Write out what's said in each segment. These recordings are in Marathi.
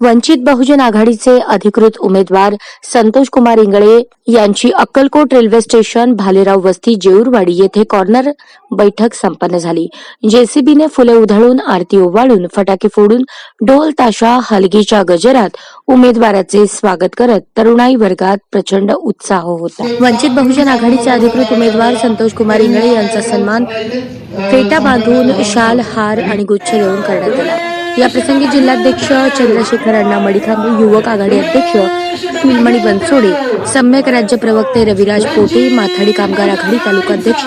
वंचित बहुजन आघाडीचे अधिकृत उमेदवार संतोष कुमार इंगळे यांची अक्कलकोट रेल्वे स्टेशन भालेराव वस्ती जेऊरवाडी येथे कॉर्नर बैठक संपन्न झाली. जेसीबीने फुले उधळून आरती ओवाळून फटाके फोडून ढोल ताशा हलगीच्या गजरात उमेदवाराचे स्वागत करत तरुणाई वर्गात प्रचंड उत्साह होता. वंचित बहुजन आघाडीचे अधिकृत उमेदवार संतोष कुमार इंगळे यांचा सन्मान फेटा बांधून शाल हार आणि गुच्छ देऊन करण्यात आला. याप्रसंगी जिल्हाध्यक्ष चंद्रशेखर अण्णा मडिखांबे युवक आघाडी अध्यक्ष निलमणी बनसोडे सम्यक राज्य प्रवक्ते रविराज पोटे माथाडी कामगार आघाडी तालुकाध्यक्ष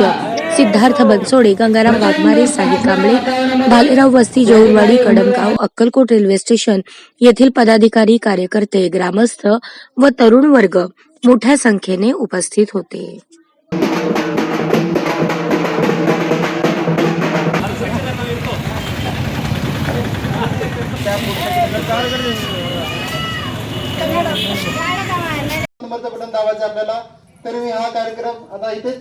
सिद्धार्थ बनसोडे गंगाराम वाघमारे साहिल कांबळे भालेराव वस्ती जौरवाडी कडमगाव अक्कलकोट रेल्वे स्टेशन येथील पदाधिकारी कार्यकर्ते ग्रामस्थ व तरुण वर्ग मोठ्या संख्येने उपस्थित होते. नंबरचं बटन दाबायचं आपल्याला तर मी हा कार्यक्रम आता इथेच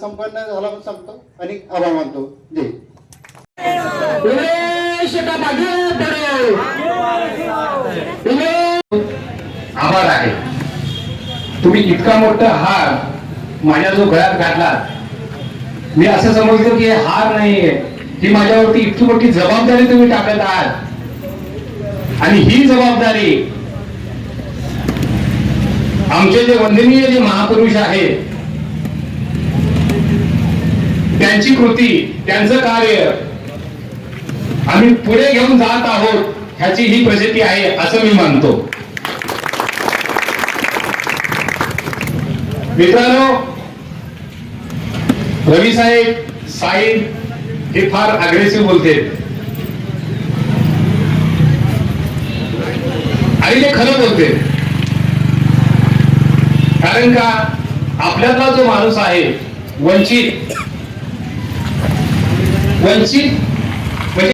संपन्न झाला सांगतो आणि आभार मानतो. जय आभार आहे. तुम्ही इतका मोठा हार माझ्या जो गळ्यात घातला मी असं समजतो की हार नाहीये. ही माझ्यावरती इतकी मोठी जबाबदारी तुम्ही टाकत आहात. आणि ही जबाबदारी आमचे जे वंदनीय जे महापुरुष आहेत त्यांची कृती त्यांचं कार्य आम्ही पुढे घेऊन जात आहोत ह्याची ही प्रसिद्धी आहे असं मी मानतो. मित्रांनो रवी साहेब साईद हे फार अग्रेसिव्ह बोलते आणि ते खरं बोलते. कारण का? आपल्यातला जो माणूस आहे वंचित वंचित